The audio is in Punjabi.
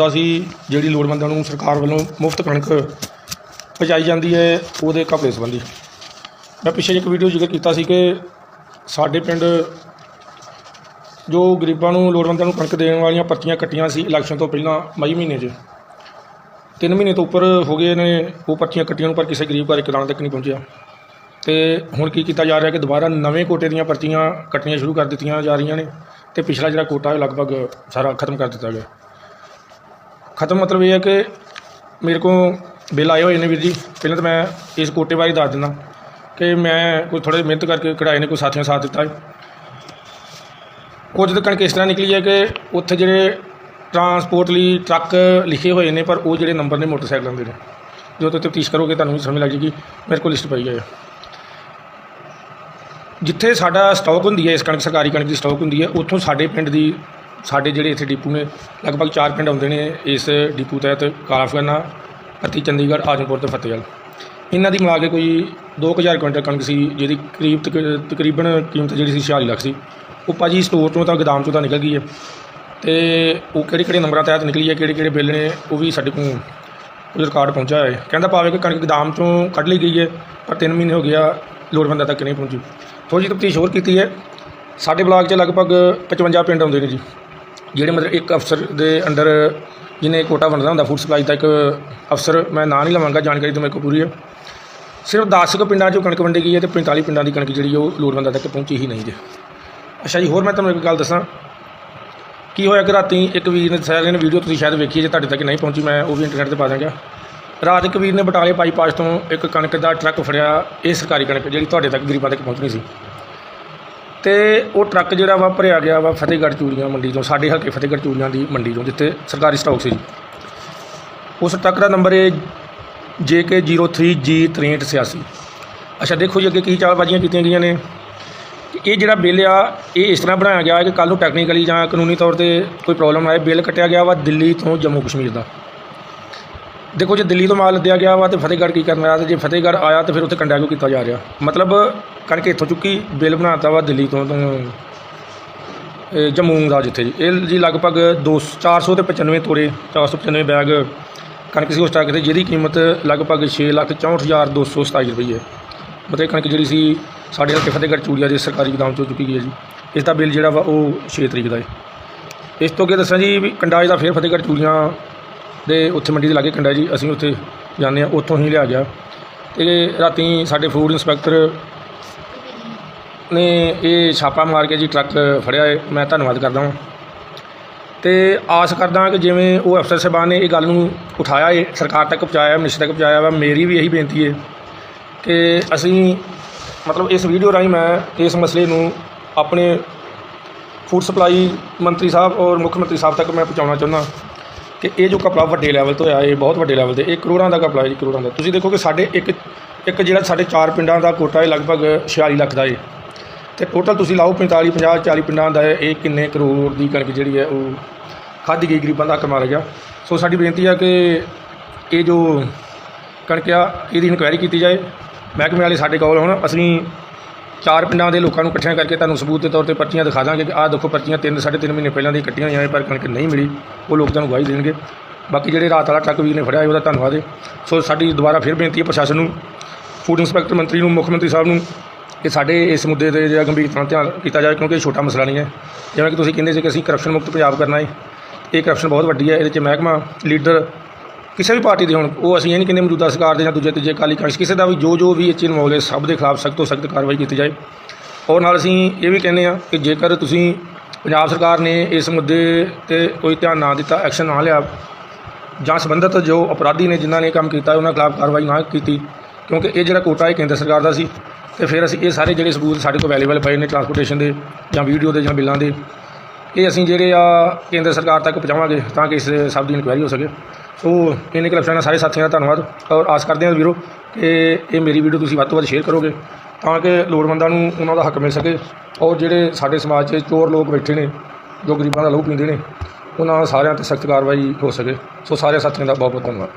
ਮੁੱਦਾ ਸੀ, ਜਿਹੜੀ ਲੋੜਵੰਦਾਂ ਨੂੰ ਸਰਕਾਰ ਵੱਲੋਂ ਮੁਫਤ ਕਣਕ ਪਹੁੰਚਾਈ ਜਾਂਦੀ ਹੈ, ਉਹਦੇ ਘਪਲੇ ਸੰਬੰਧੀ। ਮੈਂ ਪਿੱਛੇ ਇੱਕ ਵੀਡੀਓ ਜ਼ਿਕਰ ਕੀਤਾ ਸੀ ਕਿ ਸਾਡੇ ਪਿੰਡ ਜੋ ਗਰੀਬਾਂ ਨੂੰ, ਲੋੜਵੰਦਾਂ ਨੂੰ ਕਣਕ ਦੇਣ ਵਾਲੀਆਂ ਪਰਚੀਆਂ ਕੱਟੀਆਂ ਸੀ ਇਲੈਕਸ਼ਨ ਤੋਂ ਪਹਿਲਾਂ, ਮਈ ਮਹੀਨੇ 'ਚ। ਤਿੰਨ ਮਹੀਨੇ ਤੋਂ ਉੱਪਰ ਹੋ ਗਏ ਨੇ, ਉਹ ਪਰਚੀਆਂ ਕੱਟੀਆਂ ਨੂੰ, ਪਰ ਕਿਸੇ ਗਰੀਬ ਘਰ ਇੱਕ ਦਾਣਾ ਤੱਕ ਨਹੀਂ ਪਹੁੰਚਿਆ। ਤੇ ਹੁਣ ਕੀ ਕੀਤਾ ਜਾ ਰਿਹਾ ਕਿ ਦੁਬਾਰਾ ਨਵੇਂ ਕੋਟੇ ਦੀਆਂ ਪਰਚੀਆਂ ਕੱਟਣੀਆਂ ਸ਼ੁਰੂ ਕਰ ਦਿੱਤੀਆਂ ਜਾ ਰਹੀਆਂ ਨੇ, ਤੇ ਪਿਛਲਾ ਜਿਹੜਾ ਕੋਟਾ ਹੈ, ਲਗਭਗ ਸਾਰਾ ਖਤਮ ਕਰ ਦਿੱਤਾ ਗਿਆ। ਖਤਮ ਮਤਲਬ ਇਹ ਹੈ ਕਿ ਮੇਰੇ ਕੋਲ ਬਿੱਲ ਆਏ ਹੋਏ ਨੇ ਵੀਰ ਜੀ। ਪਹਿਲਾਂ ਤਾਂ ਮੈਂ ਇਸ ਕੋਟੇ ਬਾਰੇ ਦੱਸ ਦਿੰਦਾ ਕਿ ਮੈਂ ਕੋਈ ਥੋੜ੍ਹੇ ਮਿਹਨਤ ਕਰਕੇ ਕਢਾਏ ਨੇ ਕੋਈ ਸਾਥੀਆਂ ਸਾਥ ਦਿੱਤਾ ਹੈ। ਕੁਝ ਤਾਂ ਕਣਕ ਇਸ ਤਰ੍ਹਾਂ ਨਿਕਲੀ ਹੈ ਕਿ ਉੱਥੇ ਜਿਹੜੇ ਟਰਾਂਸਪੋਰਟ ਲਈ ਟਰੱਕ ਲਿਖੇ ਹੋਏ ਨੇ, ਪਰ ਉਹ ਜਿਹੜੇ ਨੰਬਰ ਨੇ ਮੋਟਰਸਾਈਕਲਾਂ ਦੇ ਨੇ। ਜੋ ਤੁਸੀਂ ਤਫਤੀਸ਼ ਕਰੋਗੇ, ਤੁਹਾਨੂੰ ਵੀ ਸਮਝ ਲੱਗ ਜੇਗੀ ਮੇਰੇ ਕੋਲ ਲਿਸਟ ਪਈ ਹੈ। ਜਿੱਥੇ ਸਾਡਾ ਸਟਾਕ ਹੁੰਦੀ ਹੈ, ਇਸ ਕਣਕ ਸਰਕਾਰੀ ਕਣਕ ਦੀ ਸਟਾਕ ਹੁੰਦੀ ਹੈ, ਉੱਥੋਂ ਸਾਡੇ ਪਿੰਡ ਦੀ ਸਾਡੇ ਜਿਹੜੇ ਇੱਥੇ ਡਿਪੂ ਨੇ, ਲਗਭਗ ਚਾਰ ਪਿੰਡ ਆਉਂਦੇ ਨੇ ਇਸ ਡਿਪੂ ਤਹਿਤ ਕਾਲਾਫਗਾਨਾ ਅਤੇ ਚੰਡੀਗੜ੍ਹ, ਆਜਮਪੁਰ ਤੇ ਫਤਿਹਗੜ੍ਹ। ਇਹਨਾਂ ਦੀ ਮਿਲਾ ਕੇ ਕੋਈ 2000 ਕੁਇੰਟਲ ਕਣਕ ਸੀ, ਜਿਹਦੀ ਕਰੀਬ ਤਕ- ਤਕਰੀਬਨ ਕੀਮਤ ਜਿਹੜੀ ਸੀ 46 ਲੱਖ ਸੀ। ਉਹ ਭਾਜੀ ਸਟੋਰ ਤੋਂ ਤਾਂ, ਗੋਦਾਮ ਚੋਂ ਤਾਂ ਨਿਕਲ ਗਈ ਹੈ। ਤੇ ਉਹ ਕਿਹੜੇ ਕਿਹੜੇ ਨੰਬਰਾਂ ਤਹਿਤ ਨਿਕਲੀ ਹੈ, ਕਿਹੜੇ ਕਿਹੜੇ ਬਿੱਲ ਨੇ, ਉਹ ਵੀ ਸਾਡੇ ਕੋਲ ਕੋਈ ਰਿਕਾਰਡ ਪਹੁੰਚਿਆ ਹੋਇਆ ਹੈ। ਕਹਿੰਦਾ ਭਾਵੇਂ ਕਿ ਕਣਕ ਗੋਦਾਮ ਚੋਂ ਕੱਢ ਲਈ ਗਈ ਹੈ, ਪਰ 3 ਮਹੀਨੇ ਹੋ ਗਿਆ ਲੋੜਵੰਦਾਂ ਤੱਕ ਨਹੀਂ ਪਹੁੰਚੀ। ਥੋੜ੍ਹੀ ਜਿਹੀ ਤਫਤੀਸ਼ ਹੋਰ ਕੀਤੀ ਹੈ। ਸਾਡੇ ਬਲਾਕ 'ਚ ਲਗਭਗ 55 ਪਿੰਡ ਆਉਂਦੇ ਨੇ ਜੀ। ਜਿਹੜੇ ਮਤਲਬ ਇੱਕ ਅਫਸਰ ਦੇ ਅੰਡਰ ਜਿਹਨੇ ਕੋਟਾ ਵੰਡਦਾ ਹੁੰਦਾ ਫੂਡ ਸਪਲਾਈ ਦਾ ਇੱਕ ਅਫਸਰ, ਮੈਂ ਨਾਂ ਨਹੀਂ ਲਵਾਂਗਾ, ਜਾਣਕਾਰੀ ਤਾਂ ਮੇਰੇ ਕੋਲ ਪੂਰੀ ਹੈ। ਸਿਰਫ 10 ਕੁ ਪਿੰਡਾਂ 'ਚੋਂ ਕਣਕ ਵੰਡੀ ਗਈ ਹੈ ਤੇ 45 ਪਿੰਡਾਂ ਦੀ ਕਣਕ ਜਿਹੜੀ ਉਹ ਲੋੜਵੰਦਾਂ ਤੱਕ ਪਹੁੰਚੀ ਹੀ ਨਹੀਂ ਜੇ। ਅੱਛਾ ਜੀ, ਹੋਰ ਮੈਂ ਤੁਹਾਨੂੰ ਇੱਕ ਗੱਲ ਦੱਸਾਂ। ਕੀ ਹੋਇਆ ਕਿ ਰਾਤੀ ਇੱਕ ਵੀਰ ਨੇ ਸਾਰਿਆਂ ਨੇ ਵੀਡੀਓ ਤੁਸੀਂ ਸ਼ਾਇਦ ਵੇਖੀ ਜੇ ਤੁਹਾਡੇ ਤੱਕ ਨਹੀਂ ਪਹੁੰਚੀ, ਮੈਂ ਉਹ ਵੀ ਇੰਟਰਨੈਟ ਤੇ ਪਾ ਦਾਂਗਾ ਰਾਤ ਇੱਕ ਵੀਰ ਨੇ ਬਟਾਲੇ ਬਾਈਪਾਸ ਤੋਂ ਇੱਕ ਕਣਕ ਦਾ ਟਰੱਕ ਫੜਿਆ, ਇਹ ਸਰਕਾਰੀ ਕਣਕ ਜਿਹੜੀ ਤੁਹਾਡੇ ਤੱਕ ਗਰੀਬਾਂ ਤੱਕ ਪਹੁੰਚਣੀ ਸੀ। ਅਤੇ ਉਹ ਟਰੱਕ ਜਿਹੜਾ ਵਾ ਭਰਿਆ ਗਿਆ ਵਾ ਫਤਿਹਗੜ੍ਹ ਚੂੜੀਆਂ ਮੰਡੀ ਤੋਂ, ਸਾਡੇ ਹਲਕੇ ਫਤਿਹਗੜ੍ਹ ਚੂੜੀਆਂ ਦੀ ਮੰਡੀ ਤੋਂ, ਜਿੱਥੇ ਸਰਕਾਰੀ ਸਟਾਕ ਸੀ। ਜੀ ਉਸ ਟਰੱਕ ਦਾ ਨੰਬਰ ਹੈ JK03G6386 ਅੱਛਾ, ਦੇਖੋ ਜੀ ਅੱਗੇ ਕੀ ਚਾਲਬਾਜ਼ੀਆਂ ਕੀਤੀਆਂ ਗਈਆਂ ਨੇ। ਇਹ ਜਿਹੜਾ ਬਿੱਲ ਆ, ਇਹ ਇਸ ਤਰ੍ਹਾਂ ਬਣਾਇਆ ਗਿਆ ਕਿ ਕੱਲ ਨੂੰ ਟੈਕਨੀਕਲੀ ਜਾਂ ਕਾਨੂੰਨੀ ਤੌਰ ਤੇ ਕੋਈ ਪ੍ਰੋਬਲਮ ਆਏ, ਬਿੱਲ ਕੱਟਿਆ ਗਿਆ ਵਾ ਦਿੱਲੀ ਤੋਂ ਜੰਮੂ ਕਸ਼ਮੀਰ ਦਾ। ਦੇਖੋ ਜੇ ਦਿੱਲੀ ਤੋਂ ਮਾਲ ਲੱਦਿਆ ਗਿਆ ਵਾ ਤੇ ਫਤਿਹਗੜ੍ਹ ਕੀ ਕਰਨ ਆਇਆ ਤੇ ਜੇ ਫਤਿਹਗੜ੍ਹ ਆਇਆ ਤੇ ਫਿਰ ਉੱਥੇ ਕੰਡਿਆ ਕੀਤਾ ਜਾ ਰਿਹਾ। ਮਤਲਬ ਕਣਕ ਇੱਥੋਂ ਚੁੱਕੀ ਬਿੱਲ ਬਣਾਤਾ ਵਾ ਦਿੱਲੀ ਤੋਂ ਇਹ ਜੰਮੂ ਦਾ ਜਿੱਥੇ ਜੀ। ਇਹ ਜੀ ਲਗਭਗ 2 400 ਤੇ 95 ਤੋੜੇ 495 ਬੈਗ ਕਣਕ ਸੀ ਉਸ ਟਰੱਕ ਤੇ ਜਿਹਦੀ ਕੀਮਤ ਲਗਭਗ 6 ਲੱਖ 64227 ਰੁਪਏ। ਹੈ ਮਤਲਬ ਇਹ ਕਣਕ ਜਿਹੜੀ ਸੀ, ਸਾਡੇ ਹਲਕੇ ਫਤਿਹਗੜ੍ਹ ਚੂੜੀਆ ਦੇ ਸਰਕਾਰੀ ਗੋਦਾਮ ਚੋਂ ਚੁੱਕੀ ਗਈ ਹੈ ਜੀ। ਇਸ ਦਾ ਬਿੱਲ ਜਿਹੜਾ ਵਾ ਉਹ 6 ਤਰੀਕ ਦਾ ਹੈ। ਇਸ ਤੋਂ ਅੱਗੇ ਦੱਸਾਂ ਜੀ ਵੀ ਕੰਡਾਜ ਦਾ ਫਿਰ ਫਤਿਹਗੜ੍ਹ ਚੂੜੀਆਂ ਦੇ ਉੱਥੇ ਮੰਡੀ ਦੇ ਲਾਗੇ ਕੰਡਾ ਜੀ, ਅਸੀਂ ਉੱਥੇ ਜਾਂਦੇ ਹਾਂ, ਉੱਥੋਂ ਹੀ ਲਿਆ ਗਿਆ। ਤੇ ਰਾਤੀ ਸਾਡੇ ਫੂਡ ਇੰਸਪੈਕਟਰ ਨੇ ਇਹ ਛਾਪਾ ਮਾਰ ਕੇ ਜੀ ਟਰੱਕ ਫੜਿਆ ਹੈ ਮੈਂ ਧੰਨਵਾਦ ਕਰਦਾ ਹਾਂ ਤੇ ਆਸ ਕਰਦਾ ਕਿ ਜਿਵੇਂ ਉਹ ਅਫਸਰ ਸਾਹਿਬਾਨ ਨੇ ਇਹ ਗੱਲ ਨੂੰ ਉਠਾਇਆ ਹੈ ਸਰਕਾਰ ਤੱਕ ਪਹੁੰਚਾਇਆ, ਮਿਨਿਸਟਰ ਤੱਕ ਪਹੁੰਚਾਇਆ ਵਾ, ਮੇਰੀ ਵੀ ਇਹੀ ਬੇਨਤੀ ਹੈ ਕਿ ਅਸੀਂ ਮਤਲਬ ਇਸ ਵੀਡੀਓ ਰਾਹੀਂ ਮੈਂ ਇਸ ਮਸਲੇ ਨੂੰ ਆਪਣੇ ਫੂਡ ਸਪਲਾਈ ਮੰਤਰੀ ਸਾਹਿਬ ਔਰ ਮੁੱਖ ਮੰਤਰੀ ਸਾਹਿਬ ਤੱਕ ਮੈਂ ਪਹੁੰਚਾਉਣਾ ਚਾਹੁੰਦਾ। ਕਿ ਇਹ ਜੋ ਕਪੜਾ ਵੱਡੇ ਲੈਵਲ ਤੋਂ ਹੋਇਆ ਇਹ ਬਹੁਤ ਵੱਡੇ ਲੈਵਲ ਤੇ ਇਹ ਕਰੋੜਾਂ ਦਾ ਕਪੜਾ ਹੈ ਜੀ, ਕਰੋੜਾਂ ਦਾ। ਤੁਸੀਂ ਦੇਖੋ ਕਿ ਸਾਡੇ ਇੱਕ ਇੱਕ ਜਿਹੜਾ ਸਾਡੇ ਚਾਰ ਪਿੰਡਾਂ ਦਾ ਕੋਟਾ ਹੈ, ਲਗਭਗ 46 ਲੱਖ ਦਾ ਹੈ ਤੇ ਟੋਟਲ ਤੁਸੀਂ ਲਾਓ 45 50 40 ਪਿੰਡਾਂ ਦਾ ਇਹ ਕਿੰਨੇ ਕਰੋੜ ਦੀ ਕਣਕ ਜਿਹੜੀ ਹੈ, ਉਹ ਖਾਧੀ ਗਈ, ਗਰੀਬਾਂ ਦਾ ਹੱਕ ਮਾਰਿਆ ਸੋ ਸਾਡੀ ਬੇਨਤੀ ਆ ਕਿ ਇਹ ਜੋ ਕਣਕ ਆ, ਇਹਦੀ ਇਨਕੁਆਇਰੀ ਕੀਤੀ ਜਾਏ। ਮਹਿਕਮੇ ਵਾਲੇ ਸਾਡੇ ਕੋਲ ਹੁਣ, ਅਸੀਂ ਚਾਰ ਪਿੰਡਾਂ ਦੇ ਲੋਕਾਂ ਨੂੰ ਇਕੱਠਿਆਂ ਕਰਕੇ ਤੁਹਾਨੂੰ ਸਬੂਤ ਦੇ ਤੌਰ ਤੇ ਪਰਚੀਆਂ ਦਿਖਾ ਦਾਂਗੇ ਕਿ ਆਹ ਦੇਖੋ ਪਰਚੀਆਂ ਤਿੰਨ ਸਾਢੇ ਤਿੰਨ ਮਹੀਨੇ ਪਹਿਲਾਂ ਦੀਆਂ ਕੱਟੀਆਂ ਹੋਈਆਂ ਨੇ ਪਰ ਕਣਕ ਨਹੀਂ ਮਿਲੀ। ਉਹ ਲੋਕ ਤੁਹਾਨੂੰ ਗਵਾਹੀ ਦੇਣਗੇ। ਬਾਕੀ ਜਿਹੜੇ ਰਾਤ ਵਾਲਾ ਟਰੱਕ ਵੀਰ ਨੇ ਫੜਿਆ ਹੈ, ਉਹਦਾ ਧੰਨਵਾਦ ਹੈ। ਸੋ ਸਾਡੀ ਦੁਬਾਰਾ ਫਿਰ ਬੇਨਤੀ ਹੈ ਪ੍ਰਸ਼ਾਸਨ ਨੂੰ ਫੂਡ ਇੰਸਪੈਕਟਰ ਮੰਤਰੀ ਨੂੰ ਮੁੱਖ ਮੰਤਰੀ ਸਾਹਿਬ ਨੂੰ ਕਿ ਸਾਡੇ ਇਸ ਮੁੱਦੇ ਤੇ ਜਿਹੜਾ ਗੰਭੀਰਤਾ ਨਾਲ ਧਿਆਨ ਕੀਤਾ ਜਾਵੇ ਕਿਉਂਕਿ ਇਹ ਛੋਟਾ ਮਸਲਾ ਨਹੀਂ ਹੈ। ਜਿਵੇਂ ਕਿ ਤੁਸੀਂ ਕਹਿੰਦੇ ਸੀ ਕਿ ਅਸੀਂ ਕਰਪਸ਼ਨ ਮੁਕਤ ਪੰਜਾਬ ਕਰਨਾ ਹੈ। ਇਹ ਕਰਪਸ਼ਨ ਬਹੁਤ ਵੱਡੀ ਹੈ। ਇਹਦੇ 'ਚ ਮਹਿਕਮਾ ਲੀਡਰ ਕਿਸੇ ਵੀ ਪਾਰਟੀ ਦੇ ਹੋਣ, ਉਹ ਅਸੀਂ ਇਹ ਨਹੀਂ ਕਹਿੰਦੇ ਮੌਜੂਦਾ ਸਰਕਾਰ ਦੇ ਜਾਂ ਦੂਜੇ ਤੀਜੇ ਕਾਲੀ ਕਾਂਗਰਸ, ਕਿਸੇ ਦਾ ਵੀ ਜੋ ਜੋ ਵੀ ਇਹ 'ਚ ਇਨਵੋਲਵ ਹੈ ਸਭ ਦੇ ਖਿਲਾਫ ਸਖਤ ਤੋਂ ਸਖਤ ਕਾਰਵਾਈ ਕੀਤੀ ਜਾਏ। ਔਰ ਨਾਲ ਅਸੀਂ ਇਹ ਵੀ ਕਹਿੰਦੇ ਆ ਕਿ ਜੇਕਰ ਤੁਸੀਂ ਪੰਜਾਬ ਸਰਕਾਰ ਨੇ ਇਸ ਮੁੱਦੇ ਤੇ ਕੋਈ ਧਿਆਨ ਨਾ ਦਿੱਤਾ, ਐਕਸ਼ਨ ਨਾ ਲਿਆ, ਜਾਂ ਸੰਬੰਧਿਤ ਜੋ ਅਪਰਾਧੀ ਨੇ ਜਿਨ੍ਹਾਂ ਨੇ ਕੰਮ ਕੀਤਾ, ਉਹਨਾਂ ਖਿਲਾਫ ਕਾਰਵਾਈ ਨਾ ਕੀਤੀ, ਕਿਉਂਕਿ ਇਹ ਜਿਹੜਾ ਕੋਟਾ ਹੈ ਕੇਂਦਰ ਸਰਕਾਰ ਦਾ ਸੀ, ਤੇ ਫਿਰ ਅਸੀਂ ਇਹ ਸਾਰੇ ਜਿਹੜੇ ਸਬੂਤ ਸਾਡੇ ਕੋਲ ਅਵੇਲੇਬਲ ਪਏ ਨੇ ਟਰਾਂਸਪੋਰਟੇਸ਼ਨ ਦੇ ਜਾਂ ਵੀਡੀਓ ਦੇ ਜਾਂ ਬਿੱਲਾਂ ਦੇ ਇਹ ਅਸੀਂ ਜਿਹੜੇ ਆ ਕੇਂਦਰ ਸਰਕਾਰ ਤੱਕ ਪਹੁੰਚਾਵਾਂਗੇ ਤਾਂ ਕਿ ਇਸ ਸਭ ਦੀ ਇਨਕੁਆਇਰੀ ਹੋ ਸਕੇ। ਸੋ ਇਹਨੇ ਕਲਪਸ਼ਨਾਂ ਨਾਲ ਸਾਰੇ ਸਾਥੀਆਂ ਦਾ ਧੰਨਵਾਦ ਔਰ ਆਸ ਕਰਦੇ ਹਾਂ ਵੀਰੋ ਕਿ ਇਹ ਮੇਰੀ ਵੀਡੀਓ ਤੁਸੀਂ ਵੱਧ ਤੋਂ ਵੱਧ ਸ਼ੇਅਰ ਕਰੋਗੇ ਤਾਂ ਕਿ ਲੋੜਵੰਦਾਂ ਨੂੰ ਉਹਨਾਂ ਦਾ ਹੱਕ ਮਿਲ ਸਕੇ ਔਰ ਜਿਹੜੇ ਸਾਡੇ ਸਮਾਜ 'ਚ ਚੋਰ ਲੋਕ ਬੈਠੇ ਨੇ, ਜੋ ਗਰੀਬਾਂ ਦਾ ਲਹੂ ਪੀਂਦੇ ਨੇ, ਉਹਨਾਂ ਸਾਰਿਆਂ ਤੇ ਸਖਤ ਕਾਰਵਾਈ ਹੋ ਸਕੇ। ਸੋ ਸਾਰੇ ਸਾਥੀਆਂ ਦਾ ਬਹੁਤ ਬਹੁਤ ਧੰਨਵਾਦ।